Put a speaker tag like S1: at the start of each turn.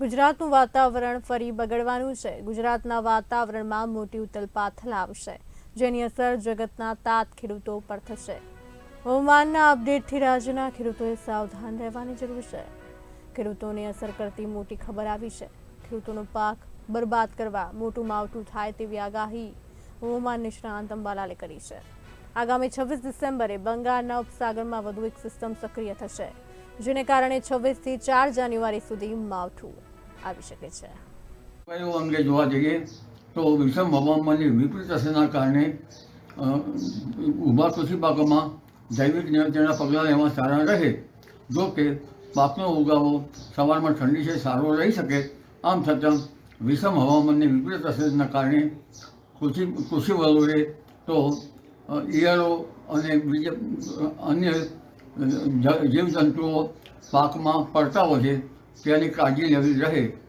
S1: ગુજરાતનું વાતાવરણ ફરી બગડવાનું છે. ગુજરાતના વાતાવરણમાં મોટી ઉથલપાથલ આવશે જેની અસર જગતના તાત ખેડૂતો પર થશે. હવામાનના અપડેટથી રાજ્યના ખેડૂતોએ સાવધાન રહેવાની જરૂર છે. ખેડૂતોને અસર કરતી મોટી ખબર આવી છે. ખેડૂતોનો પાક બરબાદ કરવા મોટું માવઠું થાય તેવી આગાહી હવામાન નિષ્ણાંત અંબાલાલે કરી છે. આગામી છવ્વીસ ડિસેમ્બરે બંગાળના ઉપસાગરમાં વધુ એક સિસ્ટમ સક્રિય થશે, જેને કારણે છવ્વીસથી ચાર જાન્યુઆરી સુધી માવઠું આવી શકે છે.
S2: અંગે જોવા જઈએ તો વિષમ હવામાનની વિપરીત અસરના કારણે ઊભા કૃષિ પાકોમાં જૈવિક નિયંત્રણના પગલાં લેવા સારા રહે. જો કે, પાકનો ઉગાવો સવારમાં ઠંડી છે, સારો રહી શકે. આમ છતાં, વિષમ હવામાનની વિપરીત અસરના કારણે કૃષિ કૃષિ વલોએ તો ઈયળો અને બીજા અન્ય જીવજંતુઓ પાકમાં પડતા હોય છે. તેની કાળજી લેવી રહે.